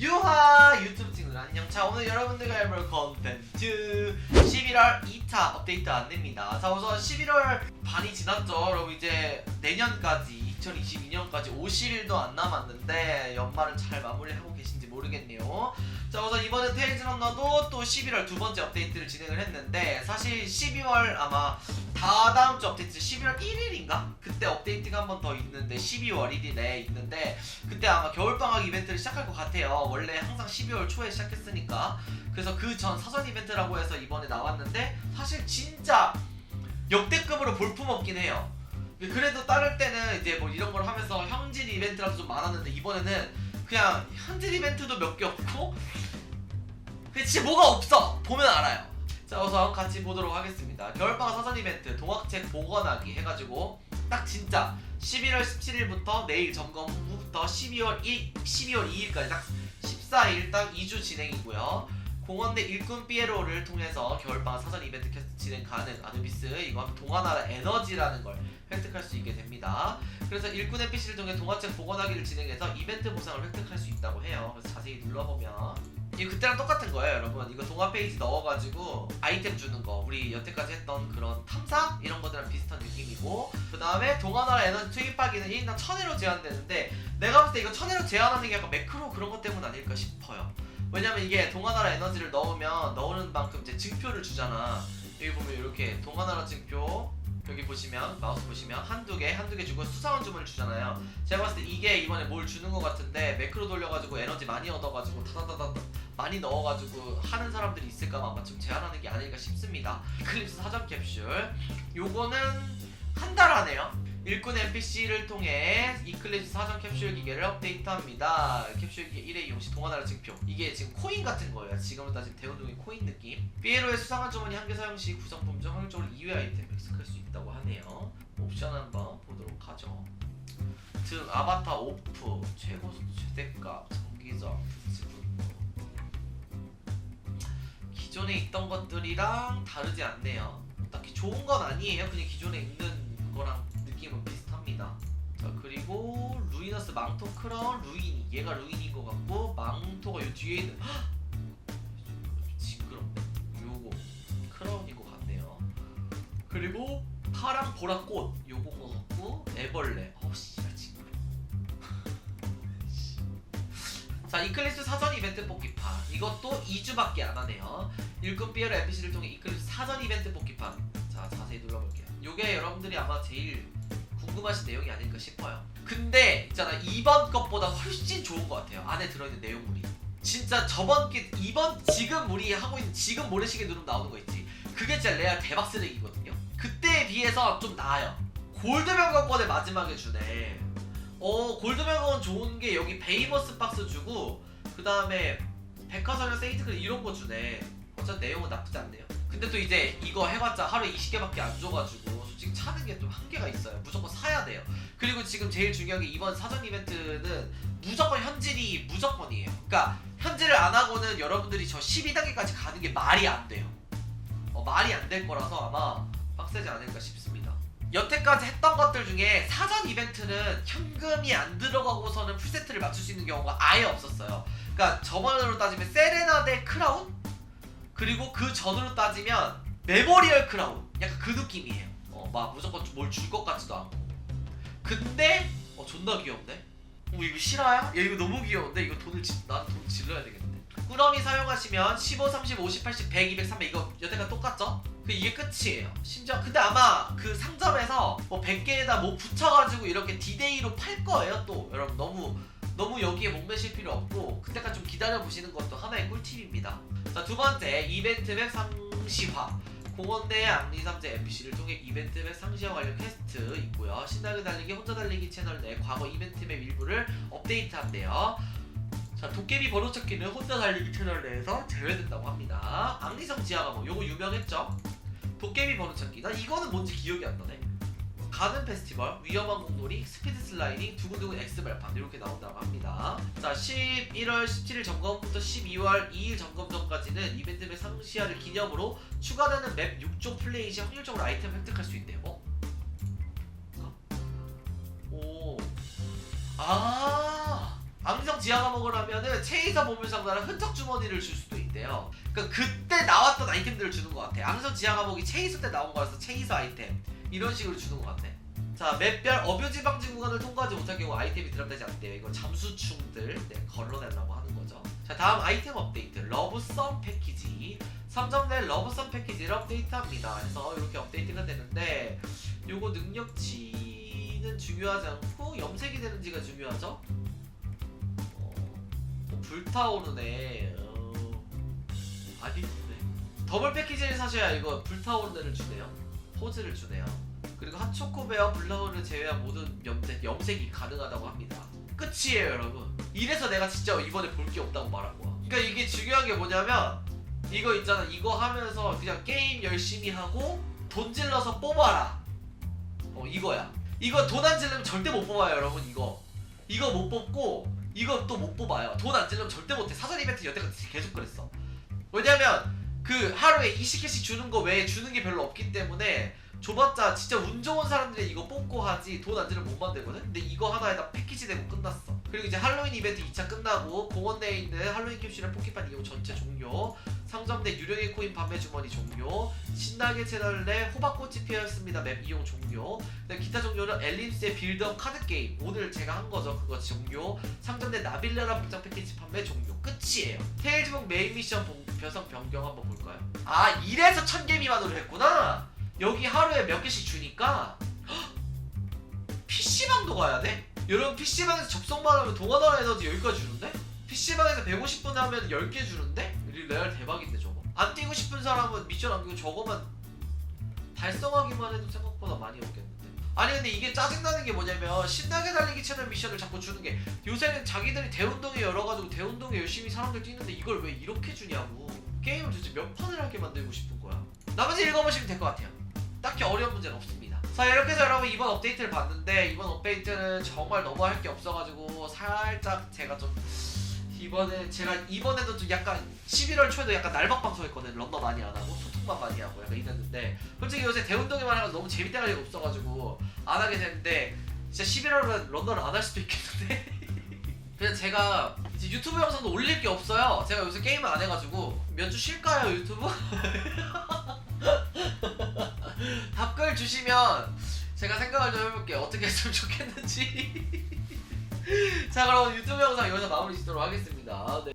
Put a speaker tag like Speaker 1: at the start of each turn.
Speaker 1: 유하 유튜브 친구들 안녕. 자 오늘 여러분들과 해볼 컨텐츠 11월 2차 업데이트 안내입니다. 자 우선 11월 반이 지났죠. 여러분 이제 내년까지 2022년까지 50일도 안 남았는데 연말은 잘 마무리하고 계신지 모르겠네요 자 우선 이번에 테이즈 런너도 또 11월 두 번째 업데이트를 진행을 했는데 사실 12월 아마 다 다음 주 업데이트 11월 1일인가? 그때 업데이트가 한 번 더 있는데 12월 1일에 있는데 그때 아마 겨울방학 이벤트를 시작할 것 같아요. 원래 항상 12월 초에 시작했으니까. 그래서 그 전 사전 이벤트라고 해서 이번에 나왔는데 사실 진짜 역대급으로 볼품없긴 해요. 그래도 따를 때는 이제 뭐 이런 걸 하면서 형질 이벤트라도 좀 많았는데 이번에는 그냥 현질 이벤트도 몇 개 없고 그냥 진짜 뭐가 없어 보면 알아요. 자 우선 같이 보도록 하겠습니다. 겨울방학 사전 이벤트 동학책 복원하기 해가지고 딱 진짜 11월 17일부터 내일 점검 후부터 12월 1 12월 2일까지 딱 14일 딱 2주 진행이고요. 공원 내 일꾼 피에로를 통해서 겨울방학 사전 이벤트 캐스트 진행 가능 아누비스 이거 하면 동화나라 에너지라는 걸 획득할 수 있게 됩니다. 그래서 일꾼 NPC를 통해 동화책 복원하기를 진행해서 이벤트 보상을 획득할 수 있다고 해요. 그래서 자세히 눌러보면 이거 그때랑 똑같은 거예요, 여러분. 이거 동화 페이지 넣어가지고 아이템 주는 거 우리 여태까지 했던 그런 탐사 이런 것들이랑 비슷한 느낌이고 그 다음에 동화나라 에너지 투입하기는 1인당 1000회로 제한되는데 내가 봤을 때 이거 1000회로 제한하는 게 약간 매크로 그런 것 때문 아닐까 싶어요. 왜냐면 이게 동화나라 에너지를 넣으면 넣는 만큼 이제 증표를 주잖아. 여기 보면 이렇게 동화나라 증표 여기 보시면 마우스 보시면 한두 개 한두 개 주고 수상한 주문을 주잖아요. 제가 봤을 때 이게 이번에 뭘 주는 것 같은데 매크로 돌려가지고 에너지 많이 얻어가지고 다다다다 많이 넣어가지고 하는 사람들이 있을까 아마 좀 제한하는 게 아닐까 싶습니다. 이클립스 사전 캡슐 요거는 한 달 안에요. 일꾼 NPC를 통해 이클립스 사전 캡슐 기계를 업데이트합니다. 캡슐 기계 1회 이용 시 동화나라 증표. 이게 지금 코인 같은 거예요. 지금으로 따지면 대운동의 코인 느낌. 피에로의 수상한 주머니 한개 사용 시 구성품 중 확률적으로 2회 아이템 획득할 수 있다고 하네요. 옵션 한번 보도록 하죠. 등 아바타 오프 최고 속도 최대값 전기적 기존에 있던 것들이랑 다르지 않네요. 딱히 좋은 건 아니에요. 그냥 기존에 있는 거랑 느낌은 비슷합니다. 자 그리고 루이너스 망토 크라운 루인이 얘가 루인인 것 같고 망토가 요 뒤에 있는 헉! 징그럽네. 요거 크라운인 것 같네요. 그리고 파랑 보라꽃 요건 것 같고 애벌레. 어우 씨발 징그러. 자 이클립스 사전 이벤트 뽑기판 이것도 2주밖에 안 하네요. 일꾼 피에로 NPC를 통해 이클립스 사전 이벤트 뽑기판 자 자세히 눌러볼게요 요게 여러분들이 아마 제일 궁금하신 내용이 아닐까 싶어요. 근데 있잖아 이번 것보다 훨씬 좋은 것 같아요. 안에 들어있는 내용물이. 진짜 저번 게 이번 지금 우리 하고 있는 지금 모래시계 누르면 나오는 거 있지? 그게 진짜 레알 대박 쓰레기거든요. 그때에 비해서 좀 나아요. 골드명관권의 마지막에 주네. 어 골드명관 좋은 게 여기 베이머스 박스 주고 그 다음에 백화점이나 세이트클 이런 거 주네. 어차피 내용은 나쁘지 않네요. 근데 또 이제 이거 해봤자 하루에 20개밖에 안 줘가지고 차는 게 좀 한계가 있어요. 무조건 사야 돼요. 그리고 지금 제일 중요한 게 이번 사전 이벤트는 무조건 현질이 무조건이에요. 그러니까 현질을 안 하고는 여러분들이 저 12단계까지 가는 게 말이 안 돼요. 어, 말이 안 될 거라서 아마 빡세지 않을까 싶습니다. 여태까지 했던 것들 중에 사전 이벤트는 현금이 안 들어가고서는 풀세트를 맞출 수 있는 경우가 아예 없었어요. 그러니까 저번으로 따지면 세레나데 크라운? 그리고 그 전으로 따지면 메모리얼 크라운 약간 그 느낌이에요 어 막 무조건 뭘 줄 것 같지도 않고. 근데 어 존나 귀엽네. 어 이거 실화야? 야 이거 너무 귀여운데? 이거 돈을 지, 난돈 질러야 되겠는데. 꾸러미 사용하시면 15, 30, 50, 80, 100, 200, 300 이거 여태까지 똑같죠? 그 이게 끝이에요. 심지어 근데 아마 그 상점에서 뭐 100개에다 뭐 붙여가지고 이렇게 디데이로 팔 거예요 또. 여러분 너무 너무 여기에 목매실 필요 없고 그때까지 좀 기다려 보시는 것도 하나의 꿀팁입니다. 자 두 번째 이벤트 맵 상시화 내 암리삼재 NPC를 통해 이벤트 맵 상시화 관련 퀘스트 있고요. 신나게 달리기 혼자 달리기 채널 내 과거 이벤트 맵 일부를 업데이트한대요. 자 도깨비 번호 찾기는 혼자 달리기 채널 내에서 제외된다고 합니다. 암리성 지하가뭐 요거 유명했죠? 도깨비 번호 찾기 나 이거는 뭔지 기억이 안 나네. 가는 페스티벌, 위험한 공놀이, 스피드 슬라이딩, 두근두근 X 발판 이렇게 나온다고 합니다. 자, 11월 17일 점검부터 12월 2일 점검 전까지는 이벤트 맵 상시화를 기념으로 추가되는 맵 6종 플레이 시 확률적으로 아이템 획득할 수 있대요. 어? 어? 오. 아. 암성 지하 감옥을 하면은 체이서 보물 상자랑 흔적 주머니를 줄 수도 있대요. 그러니까 그때 나왔던 아이템들을 주는 것 같아. 암성 지하 감옥이 체이서 때 나온 거라서 체이서 아이템 이런 식으로 주는 것 같아. 자, 맵별 어뷰지 방지 구간을 통과하지 못할 경우 아이템이 드랍되지 않대요. 이거 잠수충들 네, 걸러내려고 하는 거죠. 자, 다음 아이템 업데이트 러브썸 패키지 3점 내 러브썸 패키지를 업데이트합니다. 그래서 이렇게 업데이트가 되는데 요거 능력치는 중요하지 않고 염색이 되는지가 중요하죠. 어, 어, 불타오르네. 어, 아니, 네. 더블 패키지를 사셔야 이거 불타오르는 애를 주네요. 포즈를 주네요. 핫초코베어 블라우를 제외한 모든 염색, 염색이 가능하다고 합니다. 끝이에요, 여러분. 이래서 내가 진짜 이번에 볼 게 없다고 말한 거야. 그러니까 이게 중요한 게 뭐냐면 이거 있잖아. 이거 하면서 그냥 게임 열심히 하고 돈 질러서 뽑아라. 어, 이거야. 이거 돈 안 질르면 절대 못 뽑아요, 여러분. 이거. 이거 못 뽑고 이거 또 못 뽑아요. 돈 안 질르면 절대 못해. 사전 이벤트 여태까지 계속 그랬어. 왜냐면 그 하루에 20개씩 주는 거 외에 주는 게 별로 없기 때문에 줘봤자 진짜 운 좋은 사람들이 이거 뽑고 하지 돈안 들면 못 만들거든? 근데 이거 하나에다 패키지 되고 끝났어. 그리고 이제 할로윈 이벤트 2차 끝나고 공원 내에 있는 할로윈 캡슐의 포켓판 이용 전체 종료. 상점 내 유령의 코인 판매 주머니 종료. 신나게 채널 내 호박꽃이 피었습니다. 맵 이용 종료. 그다음 기타 종료는 엘립스의 빌드업 카드 게임. 오늘 제가 한 거죠. 그거 종료. 상점 내 나빌레라 복장 패키지 판매 종료. 끝이에요. 테일즈북 메인 미션 봉- 배성 변경 한번 볼까요? 아 이래서 천개 미만으로 했구나 여기 하루에 몇 개씩 주니까 PC방도 가야 돼? 여러분 PC방에서 접속만 하면 동화나라 에너지 여기까지 주는데? PC방에서 150분 하면 10개 주는데? 이 레알 대박인데 저거 안 뛰고 싶은 사람은 미션 안 끼고 저거만 달성하기만 해도 생각보다 많이 오겠는데 아니 근데 이게 짜증나는 게 뭐냐면 신나게 달리기 채널 미션을 자꾸 주는 게 요새는 자기들이 대운동에 열어가지고 대운동에 열심히 사람들 뛰는데 이걸 왜 이렇게 주냐고 게임을 도대체 몇 판을 하게 만들고 싶은 거야 나머지 읽어보시면 될 것 같아요 딱히 어려운 문제는 없습니다. 자 이렇게 해서 여러분 이번 업데이트를 봤는데 이번 업데이트는 정말 너무 할 게 없어가지고 살짝 제가 좀 이번에 제가 이번에도 좀 약간 11월 초에도 약간 날박 방송 했거든 런너 많이 안 하고 소통만 많이 하고 약간 이랬는데 솔직히 요새 대운동에만 해서 너무 재밌다 가지고 없어가지고 안 하게 됐는데 진짜 11월은 런너를 안 할 수도 있겠는데 그냥 제가 이제 유튜브 영상도 올릴 게 없어요 제가 요새 게임을 안 해가지고 몇 주 쉴까요 유튜브? 답글 주시면 제가 생각을 좀 해볼게요. 어떻게 했으면 좋겠는지. 자, 그럼 유튜브 영상 여기서 마무리 짓도록 하겠습니다. 네.